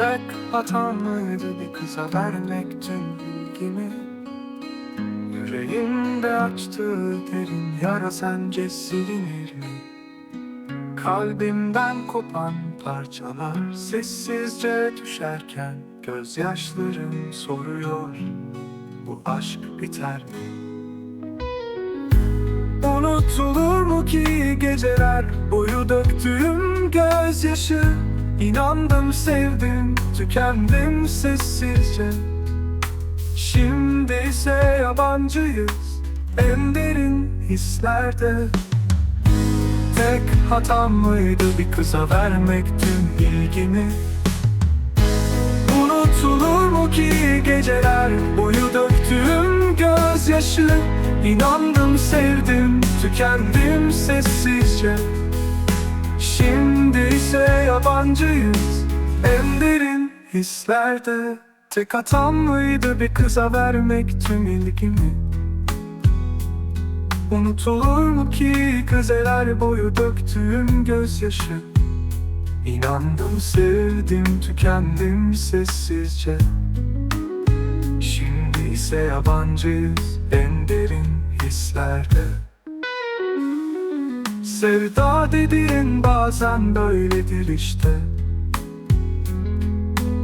Tek hatamıydı bir kıza vermek tüm ilgimi Yüreğimde açtığı derin yara sence silinir mi? Kalbimden kopan parçalar sessizce düşerken Gözyaşlarım soruyor bu aşk biter mi? Unutulur mu ki geceler boyu döktüğüm gözyaşı İnandım sevdim tükendim sessizce. Şimdi ise yabancıyız en derin hislerde. Tek hatam mıydı bir kıza vermek tüm ilgimi Unutulur mu ki geceler boyu döktüğüm gözyaşı? İnandım sevdim tükendim sessizce. Şimdi ise yabancıyız. En derin hislerde. Tek hatam mıydı bir kıza vermek tüm ilgimi? Unutulur mu ki geceler boyu döktüğüm gözyaşı? İnandım sevdim tükendim sessizce. Şimdi ise yabancıyız en derin hislerde Sevda dediğin bazen böyledir işte.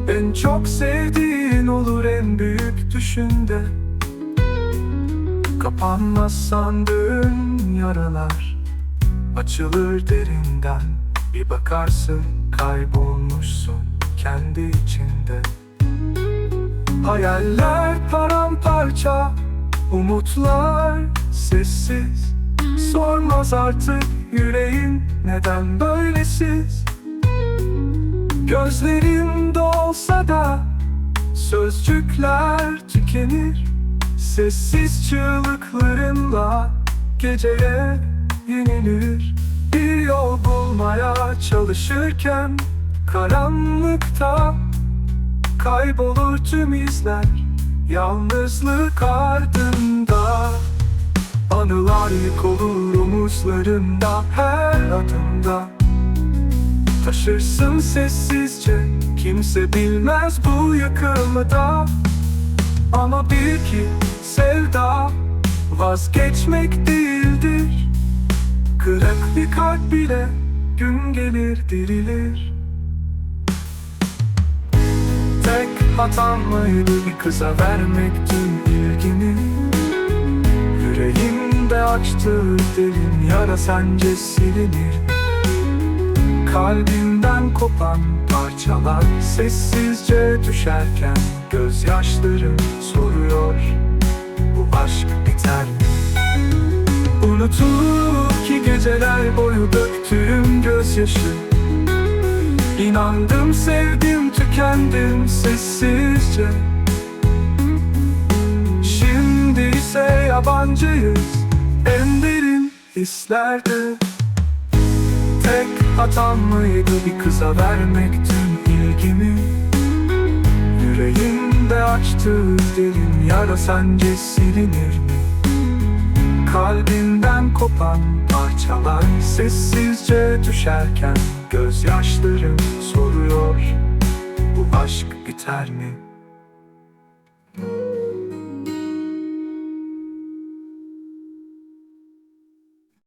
En çok sevdiğin olur en büyük düşünde. Kapanmaz sandığın yaralar Açılır derinden. Bir bakarsın kaybolmuşsun kendi içinde. Hayaller paramparça Umutlar sessiz Sormaz artık yüreğin neden böylesiz? Gözlerim dolsa da Sözcükler tükenir. Sessiz çığlıklarınla Geceye yenilir. Bir yol bulmaya çalışırken Karanlıkta Kaybolur tüm izler. Yalnızlık ardında Anılar yık olur omuzlarında her adımda. Taşırsın sessizce Kimse bilmez bu yıkımı da Ama bil ki sevda Vazgeçmek değildir. Kırık bir kalp bile Gün gelir dirilir. Tek hatam mıydı bir kıza vermek tüm ilgini Açtığı derin yara sence silinir? Kalbimden kopan parçalar sessizce düşerken Gözyaşlarım soruyor bu aşk biter mi? Unutulur ki geceler boyu döktüğüm gözyaşı İnandım sevdim tükendim sessizce Şimdi ise yabancıyız derin hislerde Tek hatam mıydı bir kıza vermek tüm ilgimi Yüreğimde açtığı derin yara sence silinir mi? Kalbimden kopan parçalar sessizce düşerken Gözyaşlarım soruyor bu aşk biter mi?